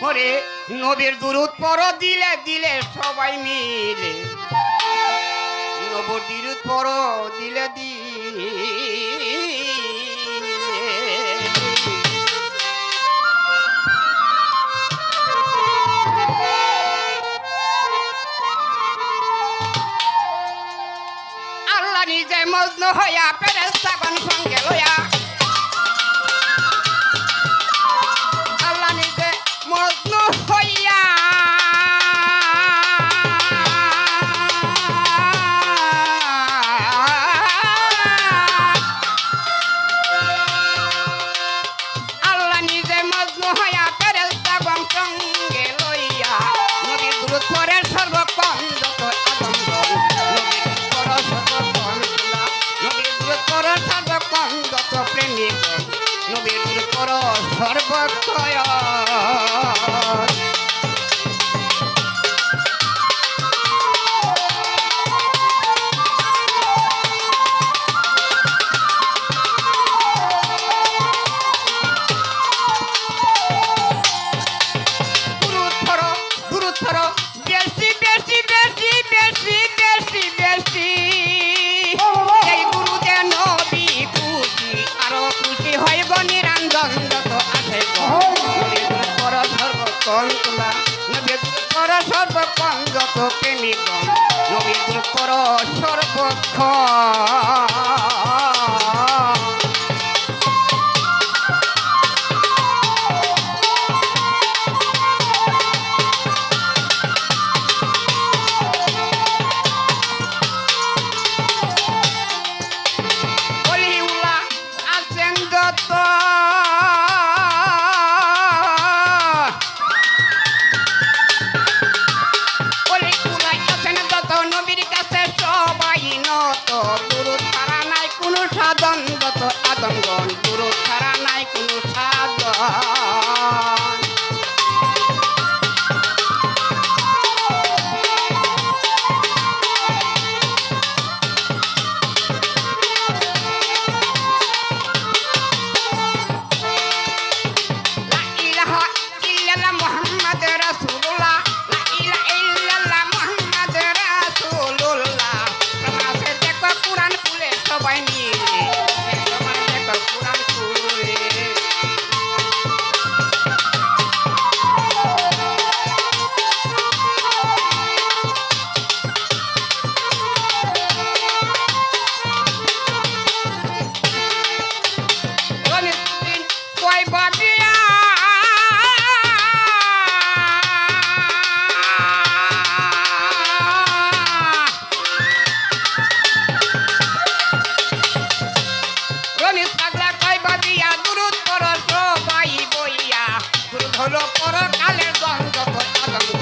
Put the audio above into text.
করে নবীর দূরত পর দিলে দিলে সবাই মিলে। নবর দুরুদ পর দিলে দি আল্লাহ নিজে মজনু হইয়া পেরেস্তাগণ সঙ্গে লইয়া সর্বত্র Capricorn. কালের গন্ধ তো আদম